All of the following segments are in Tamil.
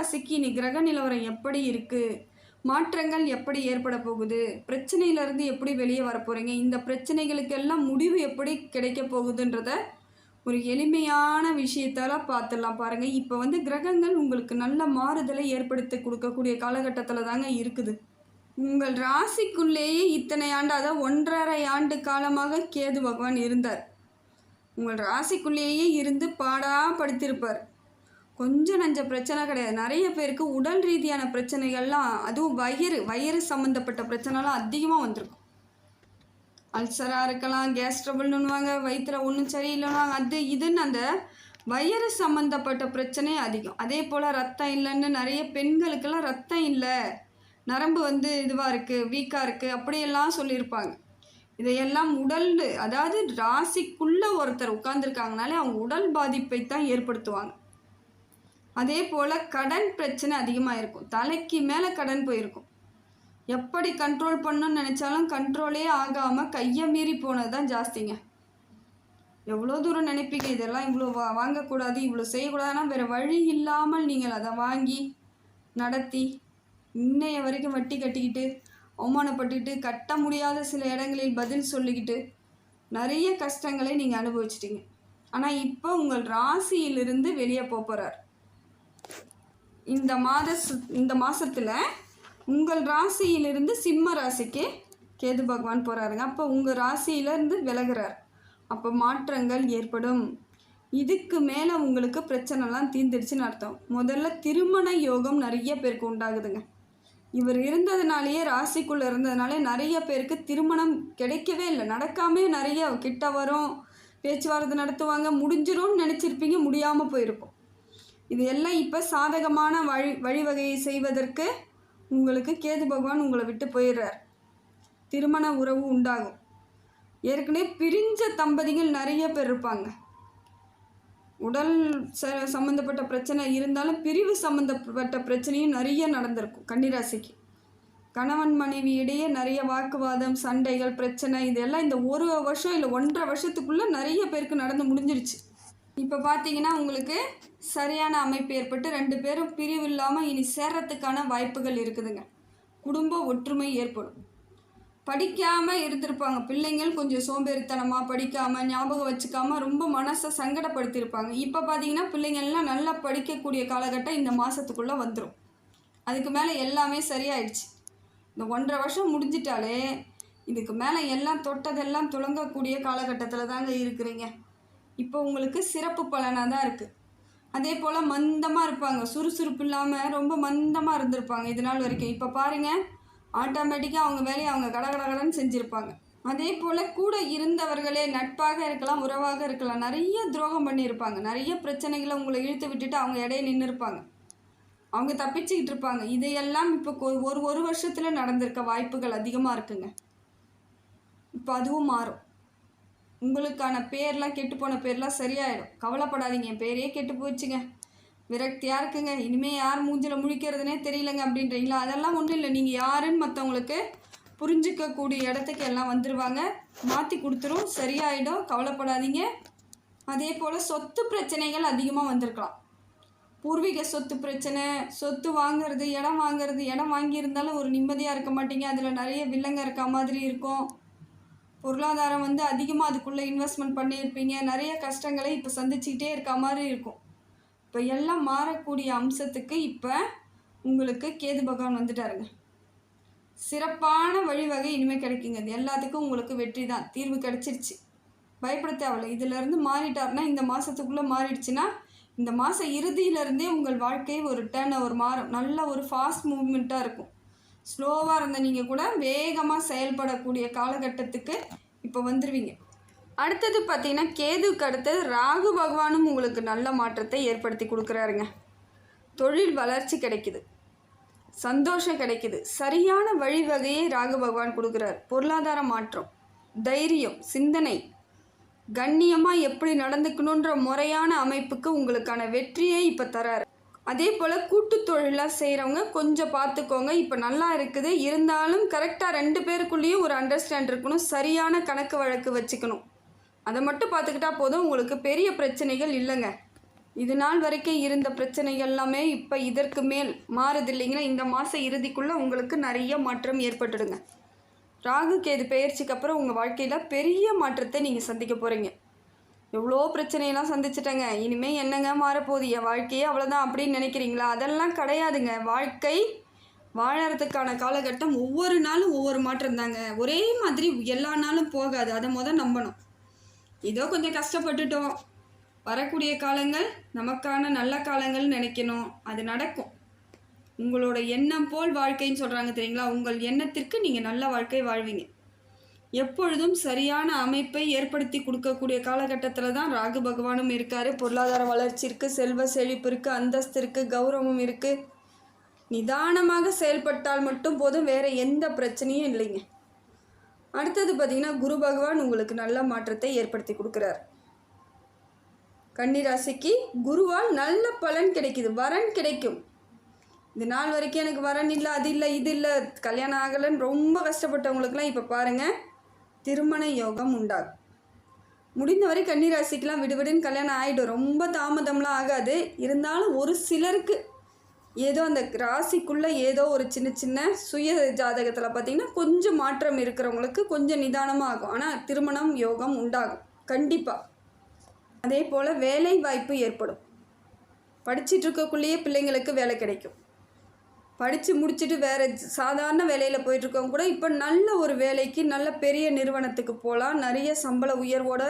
ராசிக்கு இனி கிரக நிலவரம் எப்படி இருக்குது மாற்றங்கள் எப்படி ஏற்பட போகுது? பிரச்சனையிலேருந்து எப்படி வெளியே வர போகிறீங்க இந்த பிரச்சனைகளுக்கெல்லாம் முடிவு எப்படி கிடைக்க போகுதுன்றத ஒரு எளிமையான விஷயத்தால் பார்த்துடலாம் பாருங்கள் இப்போ வந்து கிரகங்கள் உங்களுக்கு நல்ல மாறுதலை ஏற்படுத்தி கொடுக்கக்கூடிய காலகட்டத்தில் தாங்க இருக்குது. உங்கள் ராசிக்குள்ளேயே இத்தனை ஆண்டு அதாவது ஒன்றரை ஆண்டு காலமாக கேது பகவான் இருந்தார். உங்கள் ராசிக்குள்ளேயே இருந்து பாடா படுத்திருப்பார். கொஞ்சம் நஞ்ச பிரச்சனை கிடையாது. நிறைய பேருக்கு உடல் ரீதியான பிரச்சனைகள்லாம் அதுவும் வயிறு வயிறு சம்மந்தப்பட்ட பிரச்சனைலாம் அதிகமாக வந்திருக்கும். அல்சராக இருக்கலாம் கேஸ் ட்ரபிள்னுவாங்க வயிற்றில் ஒன்றும் சரியில்லைன்னுவாங்க அது இதுன்னு அந்த வயிறு சம்மந்தப்பட்ட பிரச்சனை அதிகம். அதே போல் ரத்தம் இல்லைன்னு நிறைய பெண்களுக்கெல்லாம் ரத்தம் இல்லை. நரம்பு வந்து இதுவாக இருக்குது வீக்காக இருக்குது அப்படியெல்லாம் சொல்லியிருப்பாங்க. இதையெல்லாம் உடல் அதாவது ராசிக்குள்ளே ஒருத்தர் உட்காந்துருக்காங்கனாலே அவங்க உடல் பாதிப்பை தான் ஏற்படுத்துவாங்க. அதே போல் கடன் பிரச்சனை அதிகமாக இருக்கும் தலைக்கு மேலே கடன் போயிருக்கும். எப்படி கண்ட்ரோல் பண்ணணும்னு நினச்சாலும் கண்ட்ரோலே ஆகாமல் கையை மீறி போனது தான் ஜாஸ்திங்க. எவ்வளோ தூரம் நினைப்பீங்க? இதெல்லாம் இவ்வளோ வா வாங்கக்கூடாது இவ்வளோ செய்யக்கூடாதுன்னா வேறு வழி இல்லாமல் நீங்கள் அதை வாங்கி நடத்தி இன்னைய வரைக்கும் வட்டி கட்டிக்கிட்டு அவமானப்பட்டுக்கிட்டு கட்ட முடியாத சில இடங்களில் பதில் சொல்லிக்கிட்டு நிறைய கஷ்டங்களை நீங்கள் அனுபவிச்சிட்டிங்க. ஆனால் இப்போ உங்கள் ராசியிலிருந்து வெளியே போக போகிறார் இந்த மாத இந்த மாதத்தில் உங்கள் ராசியிலிருந்து சிம்ம ராசிக்கு கேது பகவான் போகிறாருங்க அப்போ உங்கள் ராசியிலேருந்து விலகிறார். அப்போ மாற்றங்கள் ஏற்படும். இதுக்கு மேலே உங்களுக்கு பிரச்சனைலாம் தீர்ந்துடுச்சுன்னு அர்த்தம். முதல்ல திருமண யோகம் நிறைய பேருக்கு உண்டாகுதுங்க. இவர் இருந்ததுனாலேயே ராசிக்குள்ளே இருந்ததுனாலே நிறைய பேருக்கு திருமணம் கிடைக்கவே இல்லை. நடக்காமே நிறைய கிட்ட வரும் பேச்சுவார்த்தை நடத்துவாங்க முடிஞ்சிரும்னு நினச்சிருப்பீங்க முடியாமல் போயிருக்கும் இது எல்லாம் இப்போ சாதகமான வழி வழிவகையை செய்வதற்கு உங்களுக்கு கேது பகவான் உங்களை விட்டு போயிடுறார். திருமண உறவு உண்டாகும். ஏற்கனவே பிரிஞ்ச தம்பதிகள் நிறைய பேர் இருப்பாங்க. உடல் ச சம்மந்தப்பட்ட பிரச்சனை இருந்தாலும் பிரிவு சம்மந்தப்பட்ட பிரச்சனையும் நிறைய நடந்திருக்கும் கன்னிராசிக்கு. கணவன் மனைவி இடையே நிறைய வாக்குவாதம் சண்டைகள் பிரச்சனை இதெல்லாம் இந்த ஒரு வருஷம் இல்லை ஒன்றரை வருஷத்துக்குள்ளே நிறைய பேருக்கு நடந்து முடிஞ்சிருச்சு. இப்போ பார்த்தீங்கன்னா உங்களுக்கு சரியான அமைப்பு ஏற்பட்டு ரெண்டு பேரும் பிரிவு இல்லாமல் இனி சேர்றதுக்கான வாய்ப்புகள் இருக்குதுங்க. குடும்ப ஒற்றுமை ஏற்படும். படிக்காமல் இருந்திருப்பாங்க. பிள்ளைங்கள் கொஞ்சம் சோம்பேறித்தனமாக படிக்காமல் ஞாபகம் வச்சுக்காமல் ரொம்ப மனசை சங்கடப்படுத்தியிருப்பாங்க. இப்போ பார்த்தீங்கன்னா பிள்ளைங்கள்லாம் நல்லா படிக்கக்கூடிய காலகட்டம் இந்த மாதத்துக்குள்ளே வந்துடும் அதுக்கு மேலே எல்லாமே சரியாயிடுச்சு. இந்த ஒன்றரை வருஷம் முடிஞ்சிட்டாலே இதுக்கு மேலே எல்லாம் தொட்டதெல்லாம் துளங்கக்கூடிய காலகட்டத்தில் தாங்க இருக்கிறீங்க. இப்போ உங்களுக்கு சிறப்பு பலனாக தான் இருக்குது அதே போல் மந்தமாக இருப்பாங்க. சுறுசுறுப்பு இல்லாமல் ரொம்ப மந்தமாக இருந்திருப்பாங்க இது நாள் வரைக்கும். இப்போ பாருங்கள் ஆட்டோமேட்டிக்காக அவங்க வேலையை அவங்க கடகடகடன்னு செஞ்சுருப்பாங்க. அதே போல் கூட இருந்தவர்களே நட்பாக இருக்கலாம் உறவாக இருக்கலாம் நிறைய துரோகம் பண்ணியிருப்பாங்க. நிறைய பிரச்சனைகளை உங்களை இழுத்து விட்டுட்டு அவங்க இடையே நின்று இருப்பாங்க அவங்க தப்பிச்சுக்கிட்டு இருப்பாங்க. இதையெல்லாம் இப்போ கொ- ஒரு ஒரு வருஷத்தில் நடந்திருக்க வாய்ப்புகள் அதிகமாக இருக்குங்க. இப்போ அதுவும் மாறும். உங்களுக்கான பேர்லாம் கெட்டு போன பேர்லாம் சரியாயிடும். கவலைப்படாதீங்க. என் பேரே கெட்டு போச்சுங்க. விரக்தியாக இருக்குங்க. இனிமேல் யார் மூஞ்சில் முழிக்கிறதுனே தெரியலங்க அப்படின்றீங்களா? அதெல்லாம் ஒன்றும் இல்லை. நீங்கள் யாருன்னு மற்றவங்களுக்கு புரிஞ்சிக்கக்கூடிய இடத்துக்கு எல்லாம் வந்துடுவாங்க மாற்றி கொடுத்துரும். சரியாயிடும். கவலைப்படாதீங்க. அதே போல் சொத்து பிரச்சனைகள் அதிகமாக வந்திருக்கலாம். பூர்வீக சொத்து பிரச்சனை சொத்து வாங்குறது இடம் வாங்குறது இடம் வாங்கியிருந்தாலும் ஒரு நிம்மதியாக இருக்க மாட்டீங்க. அதில் நிறைய வில்லங்க இருக்க மாதிரி இருக்கும். பொருளாதாரம் வந்து அதிகமாக அதுக்குள்ளே இன்வெஸ்ட்மெண்ட் பண்ணியிருப்பீங்க. நிறைய கஷ்டங்களை இப்போ சந்திச்சுக்கிட்டே இருக்க மாதிரி இருக்கும். இப்போ எல்லாம் மாறக்கூடிய அம்சத்துக்கு இப்போ உங்களுக்கு கேது பகவான் வந்துட்டாருங்க. சிறப்பான வழிவகை இனிமேல் கிடைக்குங்க. இது எல்லாத்துக்கும் உங்களுக்கு வெற்றி தான். தீர்வு கிடைச்சிருச்சு. பயப்பட தேவையில்ல இதிலேருந்து மாறிட்டாருன்னா இந்த மாதத்துக்குள்ளே மாறிடுச்சுன்னா இந்த மாத இறுதியிலேருந்தே உங்கள் வாழ்க்கை ஒரு டேர்ன் ஓவர் மாறும். நல்ல ஒரு ஃபாஸ்ட் மூவ்மெண்ட்டாக இருக்கும். ஸ்லோவாக இருந்த நீங்கள் கூட வேகமாக செயல்படக்கூடிய காலகட்டத்துக்கு இப்போ வந்துடுவீங்க அடுத்தது பார்த்தீங்கன்னா கேதுக்கு அடுத்தது ராகு பகவானும் உங்களுக்கு நல்ல மாற்றத்தை ஏற்படுத்தி கொடுக்குறாருங்க. தொழில் வளர்ச்சி கிடைக்குது. சந்தோஷம் கிடைக்குது. சரியான வழிவகையை ராகு பகவான் கொடுக்குறார். பொருளாதார மாற்றம் தைரியம் சிந்தனை கண்ணியமாக எப்படி நடந்துக்கணுன்ற முறையான அமைப்புக்கு உங்களுக்கான வெற்றியை இப்போ தராரு. அதே போல் கூட்டு தொழிலாக செய்கிறவங்க கொஞ்சம் பார்த்துக்கோங்க இப்போ நல்லா இருக்குது. இருந்தாலும் கரெக்டாக ரெண்டு பேருக்குள்ளேயும் ஒரு அண்டர்ஸ்டாண்ட் இருக்கணும். சரியான கணக்கு வழக்கு வச்சுக்கணும். அதை மட்டும் பார்த்துக்கிட்டா போதும். உங்களுக்கு பெரிய பிரச்சனைகள் இல்லைங்க. இது நாள் வரைக்கும் இருந்த பிரச்சனைகள் எல்லாமே இப்போ இதற்கு மேல் மாறுது இல்லைங்கன்னா இந்த மாத இறுதிக்குள்ளே உங்களுக்கு நிறைய மாற்றம் ஏற்பட்டுடுங்க. ராகு கேது பெயர்ச்சிக்கு அப்புறம் உங்கள் வாழ்க்கையில் பெரிய மாற்றத்தை நீங்கள் சந்திக்க போகிறீங்க எவ்வளோ பிரச்சனையெல்லாம் சந்திச்சிட்டேங்க. இனிமேல் என்னங்க மாறப்போகுது? என் வாழ்க்கையே அவ்வளோதான் அப்படின்னு நினைக்கிறீங்களா? அதெல்லாம் கிடையாதுங்க. வாழ்க்கை வாழறதுக்கான காலகட்டம் ஒவ்வொரு நாளும் ஒவ்வொரு மாற்றம் தாங்க. ஒரே மாதிரி எல்லா நாளும் போகாது. அதை முத நம்பணும். ஏதோ கொஞ்சம் கஷ்டப்பட்டுட்டோம். வரக்கூடிய காலங்கள் நமக்கான நல்ல காலங்கள்னு நினைக்கணும். அது நடக்கும். உங்களோட எண்ணம் போல் வாழ்க்கைன்னு சொல்கிறாங்க தெரியுங்களா? உங்கள் எண்ணத்திற்கு நீங்கள் நல்ல வாழ்க்கை வாழ்வீங்க. எப்பொழுதும் சரியான அமைப்பை ஏற்படுத்தி கொடுக்கக்கூடிய காலகட்டத்தில் தான் ராகு பகவானும் இருக்கார். பொருளாதார வளர்ச்சி இருக்குது செல்வ செழிப்பு இருக்குது அந்தஸ்து இருக்குது கௌரவம் இருக்குது நிதானமாக செயல்பட்டால் மட்டும் போதும் வேறு எந்த பிரச்சனையும் இல்லைங்க. அடுத்தது பார்த்திங்கன்னா குரு பகவான் உங்களுக்கு நல்ல மாற்றத்தை ஏற்படுத்தி கொடுக்குறார். கன்னிராசிக்கு குருவால் நல்ல பலன் கிடைக்குது வரன் கிடைக்கும். இந்த நாள் வரைக்கும் எனக்கு வரன் இல்லை அது இல்லை இது இல்லை கல்யாணம் ஆகலைன்னு ரொம்ப கஷ்டப்பட்டவங்களுக்குலாம் இப்போ பாருங்கள் திருமண யோகம் உண்டாகும் முடிந்தவரை கன்னிராசிக்கெலாம் விடுவிடுன்னு கல்யாணம் ஆகிடும் ரொம்ப தாமதம்லாம் ஆகாது. இருந்தாலும் ஒரு சிலருக்கு ஏதோ அந்த ராசிக்குள்ளே ஏதோ ஒரு சின்ன சின்ன சுய ஜாதகத்தில் பார்த்திங்கன்னா கொஞ்சம் மாற்றம் இருக்கிறவங்களுக்கு கொஞ்சம் நிதானமாக ஆகும். ஆனால் திருமணம் யோகம் உண்டாகும். கண்டிப்பாக அதே போல் வேலை வாய்ப்பு ஏற்படும். படிச்சிட்ருக்கக்குள்ளேயே பிள்ளைங்களுக்கு வேலை கிடைக்கும். படித்து முடிச்சுட்டு வேறு சாதாரண வேலையில் போயிட்டுருக்கவங்க கூட இப்போ நல்ல ஒரு வேலைக்கு நல்ல பெரிய நிறுவனத்துக்கு போகலாம் நிறைய சம்பள உயர்வோட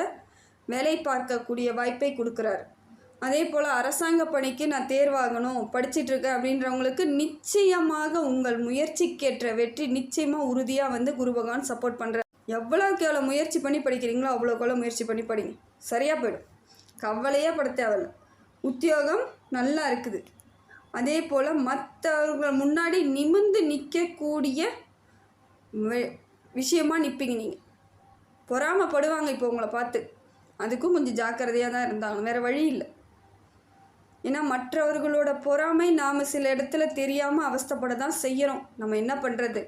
வேலை பார்க்கக்கூடிய வாய்ப்பை கொடுக்குறாரு. அதே போல் அரசாங்க பணிக்கு நான் தேர்வாகணும் படிச்சிட்டு இருக்கேன் அப்படின்றவங்களுக்கு நிச்சயமாக உங்கள் முயற்சிக்கேற்ற வெற்றி நிச்சயமாக உறுதியாக வந்து குரு பகவான் சப்போர்ட் பண்ணுறார் எவ்வளோக்கு எவ்வளோ முயற்சி பண்ணி படிக்கிறீங்களோ அவ்வளோக்கு எவ்வளோ முயற்சி பண்ணி படிங்க. சரியாக போயிடும். கவலையே பட தேவையில்ல உத்தியோகம் நல்லா இருக்குது. அதே போல் மற்றவர்கள் முன்னாடி நிமிர்ந்து நிற்கக்கூடிய விஷயமாக விஷயமா நிற்பீங்க நீங்கள் பொறாமப்படுவாங்க இப்போ உங்களை பார்த்து. அதுக்கும் கொஞ்சம் ஜாக்கிரதையாக தான் இருந்தாங்க வேறு வழி இல்லை. ஏன்னா மற்றவர்களோட பொறாமை நாம் சில இடத்துல தெரியாமல் அவஸ்தப்பட தான் செய்கிறோம் நம்ம என்ன பண்ணுறது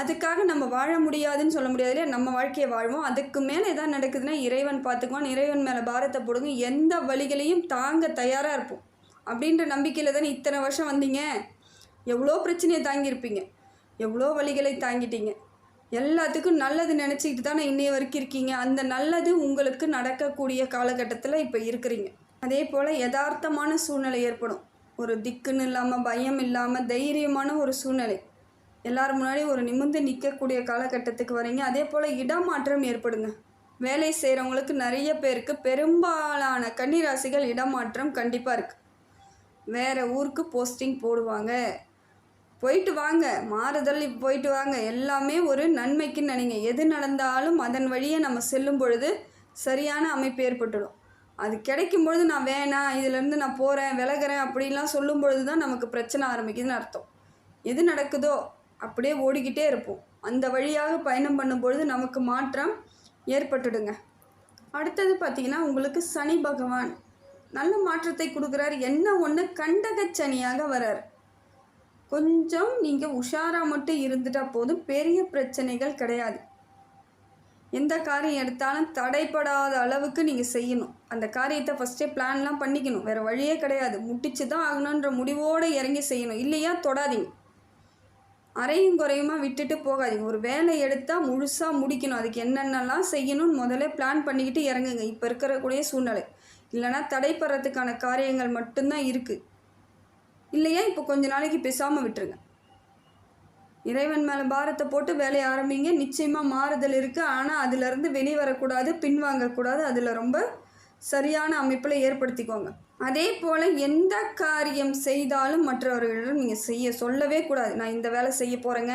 அதுக்காக நம்ம வாழ முடியாதுன்னு சொல்ல முடியாது இல்லையா? நம்ம வாழ்க்கையை வாழ்வோம். அதுக்கு மேலே எதாவது நடக்குதுன்னா இறைவன் பார்த்துக்குவான். இறைவன் மேலே பாரத்தை போடுங்க. எந்த வழிகளையும் தாங்க தயாராக இருப்போம். அப்படின்ற நம்பிக்கையில் தானே இத்தனை வருஷம் வந்தீங்க? எவ்வளோ பிரச்சனையை தாங்கியிருப்பீங்க. எவ்வளோ வழிகளை தாங்கிட்டீங்க. எல்லாத்துக்கும் நல்லது நினச்சிக்கிட்டு தானே இன்னைய வரைக்கும் இருக்கீங்க. அந்த நல்லது உங்களுக்கு நடக்கக்கூடிய காலகட்டத்தில் இப்போ இருக்கிறீங்க. அதே போல் யதார்த்தமான சூழ்நிலை ஏற்படும். ஒரு திக்குன்னு இல்லாமல் பயம் இல்லாமல் தைரியமான ஒரு சூழ்நிலை. எல்லார் முன்னாடி ஒரு நிமிர்ந்து நிற்கக்கூடிய காலகட்டத்துக்கு வரீங்க. அதே போல் இடமாற்றம் ஏற்படுங்க. வேலை செய்கிறவங்களுக்கு நிறைய பேருக்கு பெரும்பாலான கன்னிராசிகள் இடமாற்றம் கண்டிப்பாக இருக்குது வேறு ஊருக்கு போஸ்டிங் போடுவாங்க. போயிட்டு வாங்க. மாறுதல் போயிட்டு வாங்க. எல்லாமே ஒரு நன்மைக்குன்னு நினைங்க. எது நடந்தாலும் அதன் வழியே நம்ம செல்லும் பொழுது சரியான அமைப்பு ஏற்பட்டுடும். அது கிடைக்கும் பொழுது நான் வேணாம் இதுலேருந்து நான் போகிறேன் விலகுறேன் அப்படின்லாம் சொல்லும் பொழுது தான் நமக்கு பிரச்சனை ஆரம்பிக்குதுன்னு அர்த்தம். எது நடக்குதோ அப்படியே ஓடிக்கிட்டே இருப்போம். அந்த வழியாக பயணம் பண்ணும்பொழுது நமக்கு மாற்றம் ஏற்பட்டுடுங்க. அடுத்தது பார்த்திங்கன்னா உங்களுக்கு சனி பகவான். நல்ல மாற்றத்தை கொடுக்குறாரு. என்ன ஒன்று கண்டகச்சனியாக வரார். கொஞ்சம் நீங்கள் உஷாராக மட்டும் இருந்துட்டால் போதும். பெரிய பிரச்சனைகள் கிடையாது. எந்த காரியம் எடுத்தாலும் தடைப்படாத அளவுக்கு நீங்கள் செய்யணும். அந்த காரியத்தை ஃபஸ்ட்டே பிளான்லாம் பண்ணிக்கணும். வேறு வழியே கிடையாது. முட்டிச்சு தான் ஆகணுன்ற முடிவோடு இறங்கி செய்யணும். இல்லையா? தொடாதீங்க. அறையும் குறையுமா? விட்டுட்டு போகாதீங்க. ஒரு வேலை எடுத்தால் முழுசாக முடிக்கணும். அதுக்கு என்னென்னலாம் செய்யணும்னு முதல்ல பிளான் பண்ணிக்கிட்டு இறங்குங்க. இப்போ இருக்கிறக்கூடிய சூழ்நிலை. இல்லைன்னா தடைப்படுறதுக்கான காரியங்கள் மட்டும்தான் இருக்குது இல்லையா? இப்போ கொஞ்ச நாளைக்கு பேசாமல் விட்டுருங்க. இறைவன் மேலே பாரத்தை போட்டு வேலையை ஆரம்பிங்க. நிச்சயமாக மாறுதல் இருக்குது ஆனால் அதிலிருந்து வெளியே வரக்கூடாது பின்வாங்கக்கூடாது. அதில் ரொம்ப சரியான அமைப்பில் ஏற்படுத்திக்கோங்க. அதே போல் எந்த காரியம் செய்தாலும் மற்றவர்களிடம் நீங்கள் செய்ய சொல்லவே கூடாது. நான் இந்த வேலை செய்ய போகிறேங்க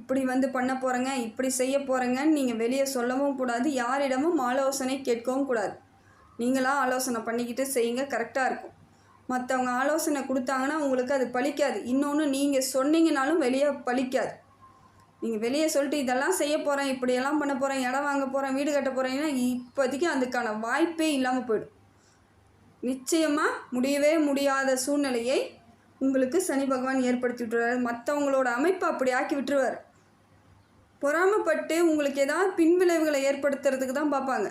இப்படி வந்து பண்ண போகிறேங்க இப்படி செய்ய போகிறேங்கன்னு நீங்கள் வெளியே சொல்லவும் கூடாது. யாரிடமும் ஆலோசனை கேட்கவும் கூடாது. நீங்களாக ஆலோசனை பண்ணிக்கிட்டு செய்யுங்க கரெக்டாக இருக்கும். மற்றவங்க ஆலோசனை கொடுத்தாங்கன்னா உங்களுக்கு அது பலிக்காது இன்னொன்று நீங்கள் சொன்னீங்கனாலும் வெளியே பழிக்காது. நீங்கள் வெளியே சொல்லிட்டு இதெல்லாம் செய்ய போகிறேன் இப்படியெல்லாம் பண்ண போகிறேன் இடம் வாங்க போகிறேன் வீடு கட்ட போகிறேன்னா இப்போதைக்கு அதுக்கான வாய்ப்பே இல்லாமல் போயிடும். நிச்சயமாக முடியவே முடியாத சூழ்நிலையை உங்களுக்கு சனி பகவான் ஏற்படுத்தி விட்டுருவார். மற்றவங்களோட அமைப்பை அப்படி ஆக்கி விட்டுருவார். பொறாமைப்பட்டு உங்களுக்கு ஏதாவது பின்விளைவுகளை ஏற்படுத்துறதுக்கு தான் பார்ப்பாங்க.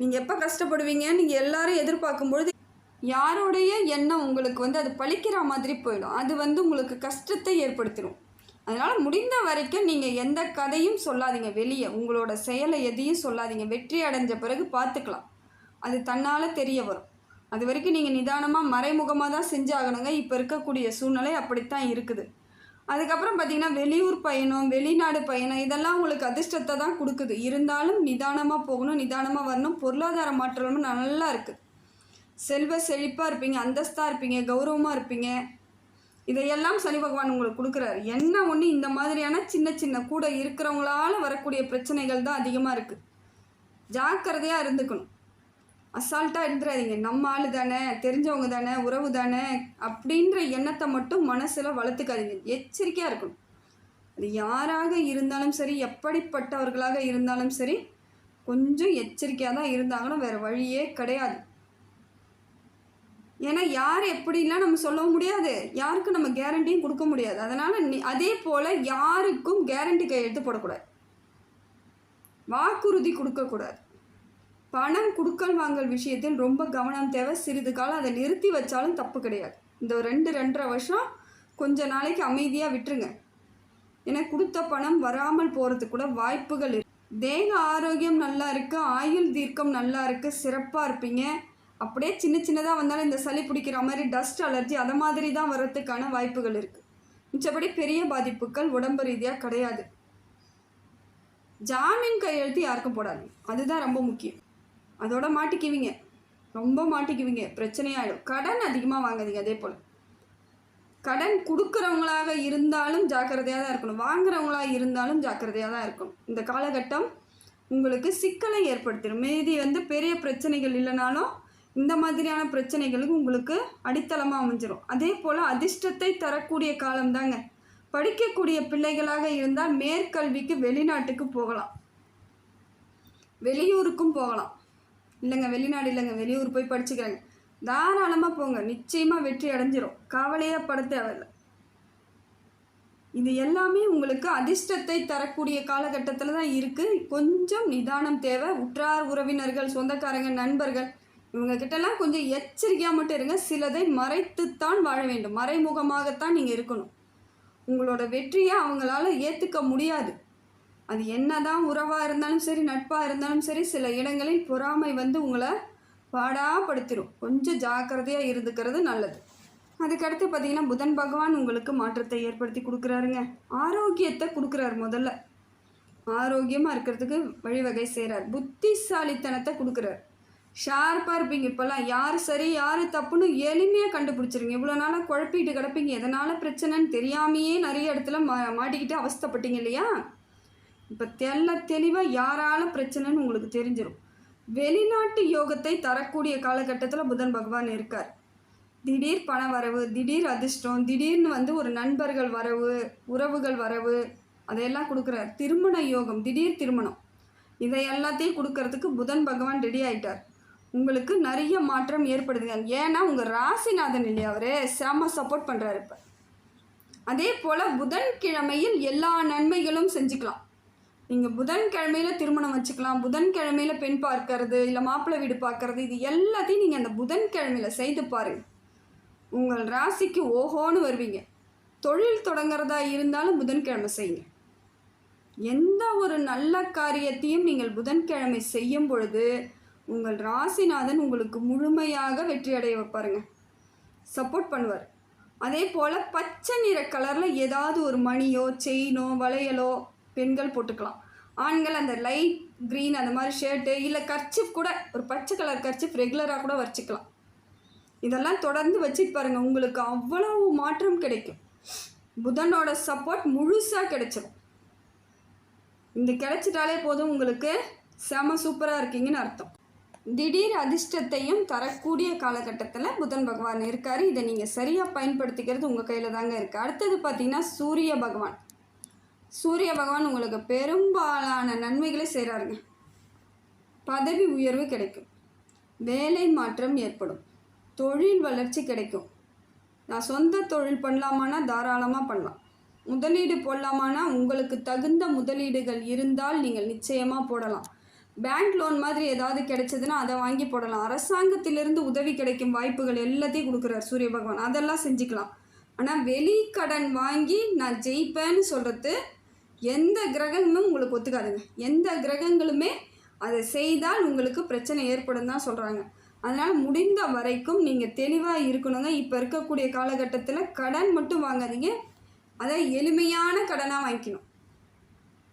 நீங்கள் எப்போ கஷ்டப்படுவீங்க? நீங்கள் எல்லாரும் எதிர்பார்க்கும் பொழுது யாருடைய எண்ணம் உங்களுக்கு வந்து அது பழிக்கிற மாதிரி போயிடும். அது வந்து உங்களுக்கு கஷ்டத்தை ஏற்படுத்திடும் அதனால் முடிந்த வரைக்கும் நீங்கள் எந்த கதையும் சொல்லாதீங்க. வெளியே உங்களோட செயலை எதையும் சொல்லாதீங்க. வெற்றி அடைஞ்ச பிறகு பார்த்துக்கலாம். அது தன்னால் தெரிய வரும். அது வரைக்கும் நீங்கள் நிதானமாக மறைமுகமாக தான் செஞ்சாகணுங்க. இப்போ இருக்கக்கூடிய சூழ்நிலை அப்படித்தான் இருக்குது. அதுக்கப்புறம் பார்த்தீங்கன்னா வெளியூர் பயணம் வெளிநாடு பயணம் இதெல்லாம் உங்களுக்கு அதிர்ஷ்டத்தை தான் கொடுக்குது. இருந்தாலும் நிதானமாக போகணும் நிதானமாக வரணும் பொருளாதார மாற்றமும் நல்லா இருக்குது செல்வ செழிப்பாக இருப்பீங்க அந்தஸ்தாக இருப்பீங்க கௌரவமாக இருப்பீங்க. இதையெல்லாம் சனி பகவான் உங்களுக்கு கொடுக்குறாரு. என்ன ஒன்று இந்த மாதிரியான சின்ன சின்ன கூட இருக்கிறவங்களால வரக்கூடிய பிரச்சனைகள் தான் அதிகமாக இருக்குது ஜாக்கிரதையாக இருந்துக்கணும். அசால்ட்டாக இருந்துடாதீங்க நம்ம ஆளு தானே தெரிஞ்சவங்க தானே உறவு தானே அப்படின்ற எண்ணத்தை மட்டும் மனசில் வளர்த்துக்காதீங்க. எச்சரிக்கையாக இருக்கணும். அது யாராக இருந்தாலும் சரி எப்படிப்பட்டவர்களாக இருந்தாலும் சரி கொஞ்சம் எச்சரிக்கையாக தான் இருந்தாங்கன்னா வேறு வழியே கிடையாது. ஏன்னா யார் எப்படிலாம் நம்ம சொல்ல முடியாது. யாருக்கும் நம்ம கேரண்டியும் கொடுக்க முடியாது. அதனால் அதே போல் யாருக்கும் கேரண்டி கையெழுத்து போடக்கூடாது. வாக்குறுதி கொடுக்கக்கூடாது. பணம் கொடுக்கல் வாங்கல் விஷயத்தில் ரொம்ப கவனம் தேவை. சிறிது காலம் அதை நிறுத்தி வச்சாலும் தப்பு கிடையாது. இந்த ரெண்டு ரெண்டரை வருஷம் கொஞ்ச நாளைக்கு அமைதியாக விட்டுருங்க. ஏன்னா கொடுத்த பணம் வராமல் போகிறதுக்கு கூட வாய்ப்புகள் இருக்கு. தேக ஆரோக்கியம் நல்லா இருக்குது ஆயுள் தீர்க்கம் நல்லா இருக்குது சிறப்பாக இருப்பீங்க. அப்படியே சின்ன சின்னதாக வந்தாலும் இந்த சளி பிடிக்கிற மாதிரி டஸ்ட் அலர்ஜி அதை மாதிரி தான் வர்றதுக்கான வாய்ப்புகள் இருக்குது மிச்சப்படி பெரிய பாதிப்புகள் உடம்பு ரீதியாக கிடையாது. ஜாமீன் கையெழுத்து யாருக்கும் போடாது அதுதான் ரொம்ப முக்கியம். அதோட மாட்டிக்குவீங்க. ரொம்ப மாட்டிக்குவீங்க. பிரச்சனையாயிடும். கடன் அதிகமாக வாங்காதீங்க அதே போல். கடன் கொடுக்குறவங்களாக இருந்தாலும் ஜாக்கிரதையாக தான் இருக்கணும். வாங்குறவங்களாக இருந்தாலும் ஜாக்கிரதையாக தான் இருக்கணும். இந்த காலகட்டம் உங்களுக்கு சிக்கலை ஏற்படுத்திடும். மீதி வந்து பெரிய பிரச்சனைகள் இல்லைனாலும் இந்த மாதிரியான பிரச்சனைகளுக்கு உங்களுக்கு அடித்தளமாக அமைஞ்சிடும் அதே போல் அதிர்ஷ்டத்தை தரக்கூடிய காலம்தாங்க படிக்கக்கூடிய பிள்ளைகளாக இருந்தால் மேற்கல்விக்கு வெளிநாட்டுக்கு போகலாம். வெளியூருக்கும் போகலாம். இல்லைங்க வெளிநாடு இல்லைங்க வெளியூர் போய் படிச்சுக்கிறேங்க. தாராளமாக போங்க நிச்சயமாக வெற்றி அடைஞ்சிரும். கவலையே பட தேவையில்லை. இது எல்லாமே உங்களுக்கு அதிர்ஷ்டத்தை தரக்கூடிய காலகட்டத்தில் தான் இருக்குது கொஞ்சம் நிதானம் தேவை. உற்றார் உறவினர்கள் சொந்தக்காரங்க நண்பர்கள் இவங்கக்கிட்டலாம் கொஞ்சம் எச்சரிக்கையாக மட்டும் இருங்க. சிலதை மறைத்துத்தான் வாழ வேண்டும். மறைமுகமாகத்தான் நீங்கள் இருக்கணும். உங்களோட வெற்றியை அவங்களால ஏற்றுக்க முடியாது. அது என்னதான் உறவாக இருந்தாலும் சரி நட்பாக இருந்தாலும் சரி சில இடங்களில் பொறாமை வந்து உங்களை பாடாப்படுத்திடும் கொஞ்சம் ஜாக்கிரதையாக இருந்துக்கிறது நல்லது. அதுக்கடுத்து பார்த்தீங்கன்னா புதன் பகவான் உங்களுக்கு மாற்றத்தை ஏற்படுத்தி கொடுக்குறாருங்க. ஆரோக்கியத்தை கொடுக்குறாரு முதல்ல. ஆரோக்கியமாக இருக்கிறதுக்கு வழிவகை செய்கிறார் புத்திசாலித்தனத்தை கொடுக்குறாரு. ஷார்ப்பாக இருப்பீங்க இப்போல்லாம். யார் சரி யார் தப்புன்னு எளிமையாக கண்டுபிடிச்சிருங்க. இவ்வளோ நாளாக குழப்பிட்டு கிடப்பீங்க. எதனால் பிரச்சனைன்னு தெரியாமையே நிறைய இடத்துல மா மாட்டிக்கிட்டு அவஸ்தைப்பட்டீங்க இல்லையா? இப்போ தெல்ல தெளிவாக யாரால பிரச்சனைன்னு உங்களுக்கு தெரிஞ்சிடும் வெளிநாட்டு யோகத்தை தரக்கூடிய காலகட்டத்தில் புதன் பகவான் இருக்கார். திடீர் பண வரவு திடீர் அதிர்ஷ்டம் திடீர்னு வந்து ஒரு நண்பர்கள் வரவு உறவுகள் வரவு அதையெல்லாம் கொடுக்குறார். திருமண யோகம் திடீர் திருமணம். இதை எல்லாத்தையும் கொடுக்கறதுக்கு புதன் பகவான் ரெடி ஆயிட்டார். உங்களுக்கு நிறைய மாற்றம் ஏற்படுதுங்க. ஏன்னா உங்கள் ராசிநாதன் இல்லையா அவர்? செம சப்போர்ட் பண்ணுறாரு இப்போ. அதே போல் புதன்கிழமையில் எல்லா நன்மைகளும் செஞ்சுக்கலாம். நீங்கள் புதன்கிழமையில் திருமணம் வச்சுக்கலாம் புதன்கிழமையில் பெண் பார்க்கறது இல்லை மாப்பிள்ளை வீடு பார்க்கறது இது எல்லாத்தையும் நீங்கள் அந்த புதன்கிழமையில் செய்து பாருங்கள் உங்கள் ராசிக்கு ஓஹோன்னு வருவீங்க. தொழில் தொடங்குறதா இருந்தாலும் புதன்கிழமை செய்யுங்க. எந்த ஒரு நல்ல காரியத்தையும் நீங்கள் புதன்கிழமை செய்யும் பொழுது உங்கள் ராசிநாதன் உங்களுக்கு முழுமையாக வெற்றி அடைய வைப்பாருங்க. சப்போர்ட் பண்ணுவார். அதே போல் பச்சை நிற கலரில் ஏதாவது ஒரு மணியோ செயினோ வளையலோ பெண்கள் போட்டுக்கலாம். ஆண்கள் அந்த லைட் க்ரீன் அந்த மாதிரி ஷர்ட்டு இல்லை கர்ச்சிப் கூட ஒரு பச்சை கலர் கர்ச்சிப் ரெகுலராக கூட வச்சுக்கலாம் இதெல்லாம் தொடர்ந்து வச்சுட்டு பாருங்கள் உங்களுக்கு அவ்வளவு மாற்றம் கிடைக்கும். புதனோட சப்போர்ட் முழுசாக கிடைச்சிடும் இந்த கிடைச்சிட்டாலே போதும் உங்களுக்கு செம சூப்பராக இருக்கீங்கன்னு அர்த்தம். திடீர் அதிர்ஷ்டத்தையும் தரக்கூடிய காலகட்டத்தில் புதன் பகவான் இருக்கார். இதை நீங்கள் சரியாக பயன்படுத்திக்கிறது உங்கள் கையில் தாங்க இருக்குது அடுத்தது பார்த்தீங்கன்னா சூரிய பகவான். சூரிய பகவான் உங்களுக்கு பெரும்பாலான நன்மைகளை செய்கிறாருங்க பதவி உயர்வு கிடைக்கும். வேலை மாற்றம் ஏற்படும். தொழில் வளர்ச்சி கிடைக்கும். நான் சொந்த தொழில் பண்ணலாமான்னா தாராளமாக பண்ணலாம். முதலீடு போடலாமான்னா உங்களுக்கு தகுந்த முதலீடுகள் இருந்தால் நீங்கள் நிச்சயமாக போடலாம். பேங்க் லோன் மாதிரி ஏதாவது கிடைச்சதுன்னா அதை வாங்கி போடலாம். அரசாங்கத்திலிருந்து உதவி கிடைக்கும் வாய்ப்புகள் எல்லாத்தையும் கொடுக்குறார் சூரிய பகவான். அதெல்லாம் செஞ்சுக்கலாம். ஆனால் வெளி கடன் வாங்கி நான் ஜெயிப்பேன்னு சொல்கிறது எந்த கிரகமும் உங்களுக்கு ஒத்துக்காதுங்க. எந்த கிரகங்களுமே அதை செய்தால் உங்களுக்கு பிரச்சனை ஏற்படும் தான் சொல்கிறாங்க அதனால் முடிந்த வரைக்கும் நீங்கள் தெளிவாக இருக்கணுங்க. இப்போ இருக்கக்கூடிய காலகட்டத்தில் கடன் மட்டும் வாங்காதீங்க. அதை எளிமையான கடனாக வாங்கிக்கணும்.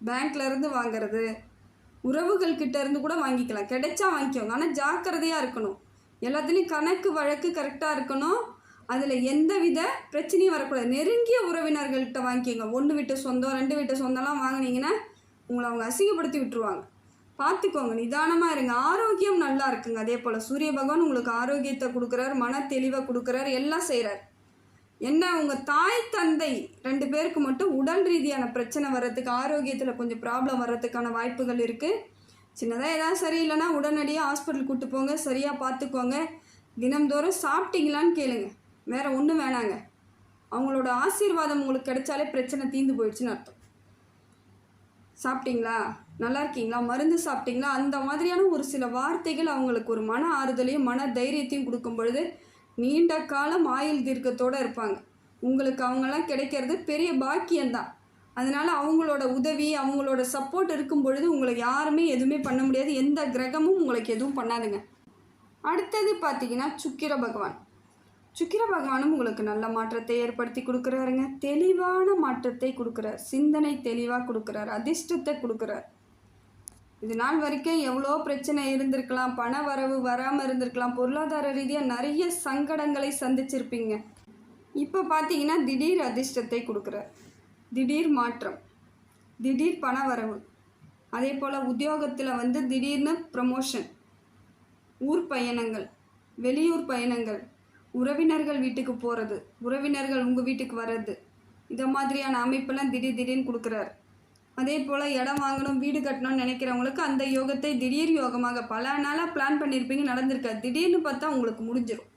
பேங்க்லேருந்து வாங்கிறது வாங்குறது உறவுகள் கிட்டேருந்து கூட வாங்கிக்கலாம். கிடைச்சா வாங்கிக்கோங்க. ஆனால் ஜாக்கிரதையாக இருக்கணும். எல்லாத்துலேயும் கணக்கு வழக்கு கரெக்டாக இருக்கணும். அதில் எந்த வித பிரச்சனையும் வரக்கூடாது. நெருங்கிய உறவினர்கள்கிட்ட வாங்கிக்கோங்க. ஒன்று விட்டு சொந்தம் ரெண்டு விட்டு சொந்தம்லாம் வாங்குனீங்கன்னா உங்களை அவங்க அசிங்கப்படுத்தி விட்டுருவாங்க. பார்த்துக்கோங்க நிதானமாக இருங்க. ஆரோக்கியம் நல்லா இருக்குங்க. அதே போல் சூரிய பகவான் உங்களுக்கு ஆரோக்கியத்தை கொடுக்குறாரு மன தெளிவை கொடுக்குறாரு எல்லாம் செய்கிறார் என்ன உங்கள் தாய் தந்தை ரெண்டு பேருக்கு மட்டும் உடல் ரீதியான பிரச்சனை வர்றதுக்கு ஆரோக்கியத்தில் கொஞ்சம் ப்ராப்ளம் வர்றதுக்கான வாய்ப்புகள் இருக்குது சின்னதாக ஏதாவது சரியில்லைன்னா உடனடியாக ஹாஸ்பிட்டல் கூட்டு போங்க. சரியாக பார்த்துக்கோங்க தினம்தோறும் சாப்பிட்டீங்களான்னு கேளுங்கள் வேறு ஒன்றும் வேணாங்க. அவங்களோட ஆசீர்வாதம் உங்களுக்கு கிடைச்சாலே பிரச்சனை தீர்ந்து போயிடுச்சுன்னு அர்த்தம். சாப்பிட்டீங்களா? நல்லா இருக்கீங்களா? மருந்து சாப்பிட்டீங்களா? அந்த மாதிரியான ஒரு சில வார்த்தைகள் அவங்களுக்கு ஒரு மன ஆறுதலையும் மன தைரியத்தையும் கொடுக்கும் பொழுது நீண்ட காலம் ஆயுள் தீர்க்கத்தோடு இருப்பாங்க. உங்களுக்கு அவங்கெல்லாம் கிடைக்கிறது பெரிய பாக்கியம்தான். அதனால் அவங்களோட உதவி அவங்களோட சப்போர்ட் இருக்கும் பொழுது உங்களை யாருமே எதுவுமே பண்ண முடியாது. எந்த கிரகமும் உங்களுக்கு எதுவும் பண்ணாதுங்க. அடுத்தது பார்த்தீங்கன்னா சுக்கிர பகவான். சுக்கிர பகவானும் உங்களுக்கு நல்ல மாற்றத்தை ஏற்படுத்தி கொடுக்குறாருங்க. தெளிவான மாற்றத்தை கொடுக்குறார். சிந்தனை தெளிவாக கொடுக்குறார். அதிர்ஷ்டத்தை கொடுக்குறார். இது நாள் வரைக்கும் எவ்வளோ பிரச்சனை இருந்திருக்கலாம். பண வரவு வராமல் இருந்திருக்கலாம். பொருளாதார ரீதியாக நிறைய சங்கடங்களை சந்திச்சிருப்பீங்க. இப்போ பார்த்தீங்கன்னா திடீர் அதிர்ஷ்டத்தை கொடுக்குறார். திடீர் மாற்றம். திடீர் பண வரவு. அதே போல் உத்தியோகத்தில் வந்து திடீர்னு ப்ரமோஷன் ஊர் பயணங்கள். வெளியூர் பயணங்கள். உறவினர்கள் வீட்டுக்கு போகிறது உறவினர்கள் உங்கள் வீட்டுக்கு வர்றது. இந்த மாதிரியான அமைப்பெல்லாம் திடீர் திடீர்னு கொடுக்குறாரு. அதே போல் இடம் வாங்கணும் வீடு கட்டணும்னு நினைக்கிறவங்களுக்கு அந்த யோகத்தை திடீர் யோகமாக பல நாளாக பிளான் பண்ணியிருப்பீங்க நடந்திருக்காது. திடீர்னு பார்த்தா உங்களுக்கு முடிஞ்சிடும்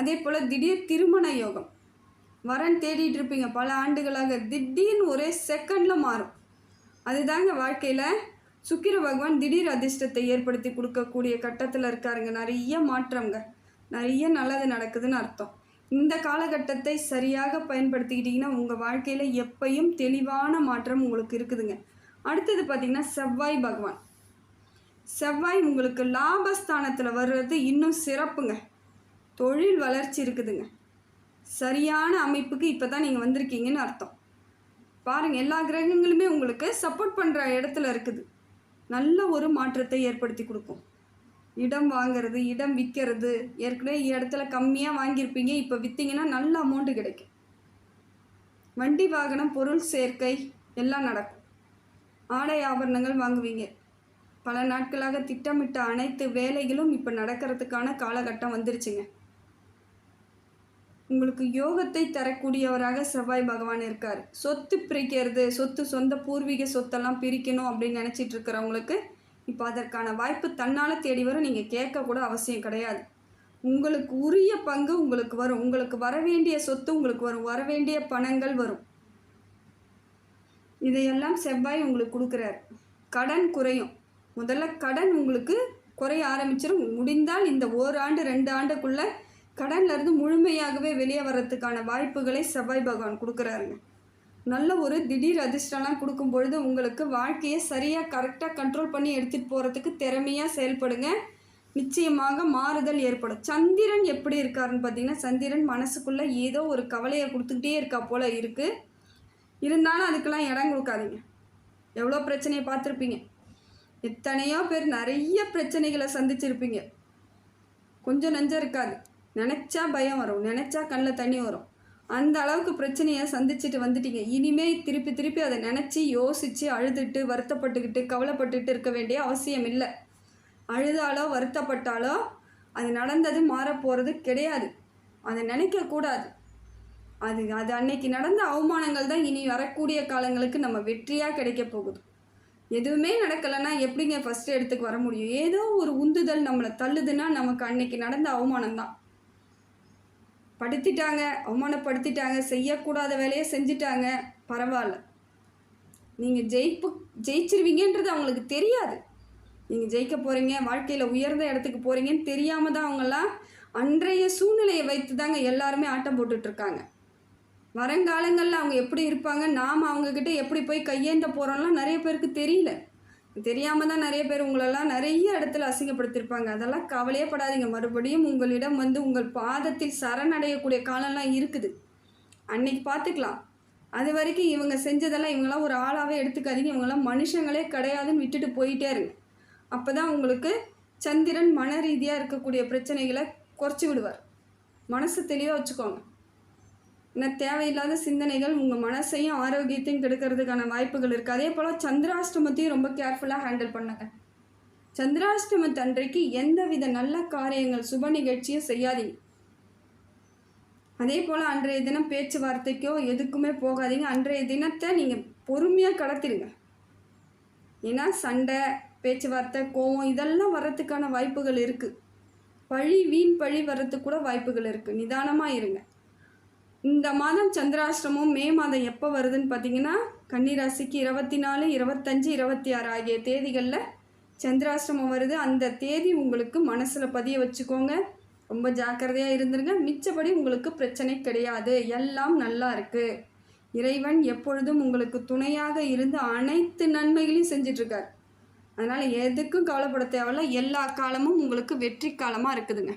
அதே போல் திடீர் திருமண யோகம். வரன் தேடிட்டு இருப்பீங்க பல ஆண்டுகளாக திடீர்னு ஒரே செகண்டில் மாறும். அதுதாங்க வாழ்க்கையில் சுக்கிர பகவான் திடீர் அதிர்ஷ்டத்தை ஏற்படுத்தி கொடுக்கக்கூடிய கட்டத்தில் இருக்காருங்க. நிறைய மாற்றங்க. நிறைய நல்லது நடக்குதுன்னு அர்த்தம். இந்த காலகட்டத்தை சரியாக பயன்படுத்திக்கிட்டிங்கன்னா உங்கள் வாழ்க்கையில் எப்பயும் தெளிவான மாற்றம் உங்களுக்கு இருக்குதுங்க. அடுத்தது பார்த்திங்கன்னா செவ்வாய் பகவான். செவ்வாய் உங்களுக்கு லாபஸ்தானத்தில் வர்றது இன்னும் சிறப்புங்க. தொழில் வளர்ச்சி இருக்குதுங்க. சரியான அமைப்புக்கு இப்போ தான் நீங்கள் வந்திருக்கீங்கன்னு அர்த்தம். பாருங்கள் எல்லா கிரகங்களுமே உங்களுக்கு சப்போர்ட் பண்ணுற இடத்துல இருக்குது. நல்ல ஒரு மாற்றத்தை ஏற்படுத்தி கொடுக்கும். இடம் வாங்குறது இடம் விற்கிறது. ஏற்கனவே இடத்துல கம்மியாக வாங்கியிருப்பீங்க. இப்போ விற்றீங்கன்னா நல்ல அமௌண்ட்டு கிடைக்கும். வண்டி வாகனம் பொருள் சேர்க்கை எல்லாம் நடக்கும். ஆடை ஆபரணங்கள் வாங்குவீங்க. பல நாட்களாக திட்டமிட்ட அனைத்து வேலைகளும் இப்போ நடக்கிறதுக்கான காலகட்டம் வந்துருச்சுங்க. உங்களுக்கு யோகத்தை தரக்கூடியவராக செவ்வாய் பகவான் இருக்கார். சொத்து பிரிக்கிறது சொத்து சொந்த பூர்வீக சொத்தெல்லாம் பிரிக்கணும் அப்படின்னு நினச்சிட்டு இருக்கிறவங்களுக்கு இப்போ அதற்கான வாய்ப்பு தன்னால் தேடி வரும் நீங்கள் கேட்கக்கூட அவசியம் கிடையாது. உங்களுக்கு உரிய பங்கு உங்களுக்கு வரும். உங்களுக்கு வர வேண்டிய சொத்து உங்களுக்கு வரும். வர வேண்டிய பணங்கள் வரும். இதையெல்லாம் செவ்வாய் உங்களுக்கு கொடுக்குறாரு. கடன் குறையும். முதல்ல கடன் உங்களுக்கு குறைய ஆரம்பிச்சிடும் முடிந்தால் இந்த ஓராண்டு ரெண்டு ஆண்டுக்குள்ளே கடன்லேருந்து முழுமையாகவே வெளியே வர்றதுக்கான வாய்ப்புகளை செவ்வாய் பகவான் கொடுக்குறாருங்க. நல்ல ஒரு திடீர் அதிர்ஷ்டம்லாம் கொடுக்கும் பொழுது உங்களுக்கு வாழ்க்கையை சரியாக கரெக்டாக கண்ட்ரோல் பண்ணி எடுத்துகிட்டு போகிறதுக்கு திறமையாக செயல்படுங்க. நிச்சயமாக மாறுதல் ஏற்படும். சந்திரன் எப்படி இருக்காருன்னு பார்த்தீங்கன்னா சந்திரன் மனசுக்குள்ளே ஏதோ ஒரு கவலையை கொடுத்துக்கிட்டே இருக்கா போல் இருக்குது இருந்தாலும் அதுக்கெல்லாம் இடம் கொடுக்காதீங்க. எவ்வளோ பிரச்சனையை பார்த்துருப்பீங்க. எத்தனையோ பேர் நிறைய பிரச்சனைகளை சந்திச்சிருப்பீங்க. கொஞ்சம் நஞ்சம் இருக்காது. நினச்சா பயம் வரும். நினச்சா கண்ணில் தண்ணி வரும். அந்த அளவுக்கு பிரச்சனையை சந்திச்சுட்டு வந்துட்டீங்க. இனிமே திருப்பி திருப்பி அதை நினச்சி யோசித்து அழுதுட்டு வருத்தப்பட்டுக்கிட்டு கவலைப்பட்டுட்டு இருக்க வேண்டிய அவசியம் இல்லை. அழுதாலோ வருத்தப்பட்டாலோ அது நடந்தது மாறப்போகிறது கிடையாது. அதை நினைக்கக்கூடாது அது அது அன்னைக்கு நடந்த அவமானங்கள் தான் இனி வரக்கூடிய காலங்களுக்கு நம்ம வெற்றியாக கிடைக்க போகுது. எதுவுமே நடக்கலைன்னா எப்படிங்க ஃபஸ்ட்டு இடத்துக்கு வர முடியும்? ஏதோ ஒரு உந்துதல் நம்மளை தள்ளுதுன்னா நமக்கு அன்னைக்கு நடந்த அவமானம் தான். படுத்திட்டாங்க அவமானப்படுத்திட்டாங்க செய்யக்கூடாத வேலையை செஞ்சிட்டாங்க. பரவாயில்ல. நீங்கள் ஜெயிப்பு ஜெயிச்சிருவீங்கன்றது அவங்களுக்கு தெரியாது. நீங்கள் ஜெயிக்க போகிறீங்க வாழ்க்கையில் உயர்ந்த இடத்துக்கு போகிறீங்கன்னு தெரியாமல் தான் அவங்கெல்லாம் அன்றைய சூழ்நிலையை வைத்து தாங்க எல்லாருமே ஆட்டம் போட்டுட்டு இருக்காங்க வருங்காலங்களில் அவங்க எப்படி இருப்பாங்க நாம் அவங்கக்கிட்ட எப்படி போய் கையேந்த போகிறோம்லாம் நிறைய பேருக்கு தெரியல. தெரியாமல் தான் நிறைய பேர் உங்களெல்லாம் நிறைய இடத்துல அசிங்கப்படுத்தியிருப்பாங்க அதெல்லாம் கவலையே படாதீங்க. மறுபடியும் உங்களிடம் வந்து உங்கள் பாதத்தில் சரணடையக்கூடிய காலம்லாம் இருக்குது. அன்னைக்கு பார்த்துக்கலாம். அது வரைக்கும் இவங்க செஞ்சதெல்லாம் இவங்களாம் ஒரு ஆளாகவே எடுத்துக்காதீங்க. இவங்கெல்லாம் மனுஷங்களே கிடையாதுன்னு விட்டுட்டு போயிட்டே இருங்க. அப்போ தான் உங்களுக்கு சந்திரன் மன ரீதியாக இருக்கக்கூடிய பிரச்சனைகளை குறைச்சி விடுவார். மனசு தெளிவாக வச்சுக்கோங்க. தேவையில்லாத சிந்தனைகள் உங்கள் மனசையும் ஆரோக்கியத்தையும் கெடுக்கிறதுக்கான வாய்ப்புகள் இருக்குது அதே போல் சந்திராஷ்டமத்தையும் ரொம்ப கேர்ஃபுல்லாக ஹேண்டில் பண்ணுங்க. சந்திராஷ்டமத்து அன்றைக்கு எந்தவித நல்ல காரியங்கள் சுப நிகழ்ச்சியும் செய்யாதீங்க. அதே போல் அன்றைய தினம் பேச்சுவார்த்தைக்கோ எதுக்குமே போகாதீங்க. அன்றைய தினத்தை நீங்கள் பொறுமையாக கடத்திடுங்க ஏன்னா சண்டை பேச்சுவார்த்தை கோவம் இதெல்லாம் வர்றதுக்கான வாய்ப்புகள் இருக்குது பழி வீண் பழி வர்றதுக்கு கூட வாய்ப்புகள் இருக்குது நிதானமாக இருங்க. இந்த மாதம் சந்திராஷ்டமம் மே மாதம் எப்போ வருதுன்னு பார்த்தீங்கன்னா கன்னிராசிக்கு இருபத்தி நாலு இருபத்தஞ்சு இருபத்தி ஆறு ஆகிய தேதிகளில் சந்திராஷ்டமம் வருது. அந்த தேதி உங்களுக்கு மனசில் பதிய வச்சுக்கோங்க. ரொம்ப ஜாக்கிரதையாக இருந்துருங்க. மிச்சபடி உங்களுக்கு பிரச்சனை கிடையாது. எல்லாம் நல்லா இருக்குது இறைவன் எப்பொழுதும் உங்களுக்கு துணையாக இருந்து அனைத்து நன்மைகளையும் செஞ்சிட்ருக்கார். அதனால் எதுக்கும் கவலைப்பட தேவையில்ல. எல்லா காலமும் உங்களுக்கு வெற்றி காலமாக இருக்குதுங்க.